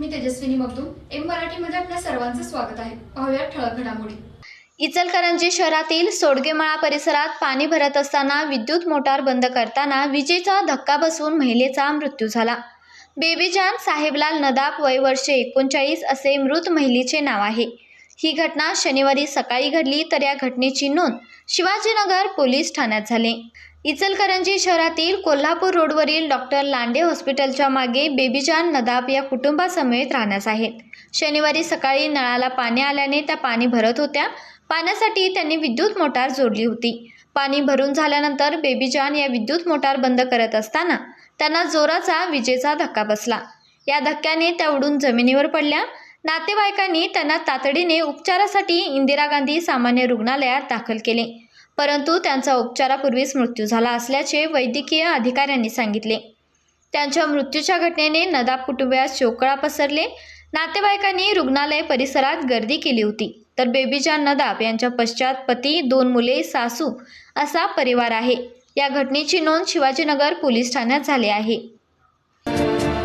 मी Tejaswini Magdum M मराठीमध्ये आपल्या सर्वांचं स्वागत आहे. पाहूया ठळक घडामोडी. इचलकरंजी शहरातील सोडगेमाळा परिसरात पाणी भरत असताना विद्युत मोटार बंद करताना विजेचा धक्का बसून महिलेचा मृत्यू झाला. बेबीजान साहेबलाल नदाब वय वर्षे एकोणचाळीस असे मृत महिलेचे नाव आहे. ही घटना शनिवारी सकाळी घडली तर या घटनेची नोंद शिवाजीनगर पोलीस ठाण्यात झाली. इचलकरंजी शहरातील कोल्हापूर रोडवरील डॉक्टर लांडे हॉस्पिटलच्या मागे बेबीजान नदाब या कुटुंबासमेत राहण्यास आहेत. शनिवारी सकाळी नळाला पाणी आल्याने त्या पाणी भरत होत्या. पाण्यासाठी त्यांनी विद्युत मोटार जोडली होती. पाणी भरून झाल्यानंतर बेबीजान या विद्युत मोटार बंद करत असताना त्यांना जोराचा विजेचा धक्का बसला. या धक्क्याने त्या उडून जमिनीवर पडल्या. नातेवाईकांनी त्यांना तातडीने उपचारासाठी इंदिरा गांधी सामान्य रुग्णालयात दाखल केले. परंतु त्यांचा उपचारापूर्वीच मृत्यू झाला असल्याचे वैद्यकीय अधिकाऱ्यांनी सांगितले. त्यांच्या मृत्यूच्या घटनेने नदाब कुटुंबियात शोकळा पसरले. नातेवाईकांनी रुग्णालय परिसरात गर्दी केली होती. तर बेबीजान नदाब यांच्या पश्चात पती दोन मुले सासू असा परिवार आहे. या घटनेची नोंद शिवाजीनगर पोलीस ठाण्यात झाली आहे.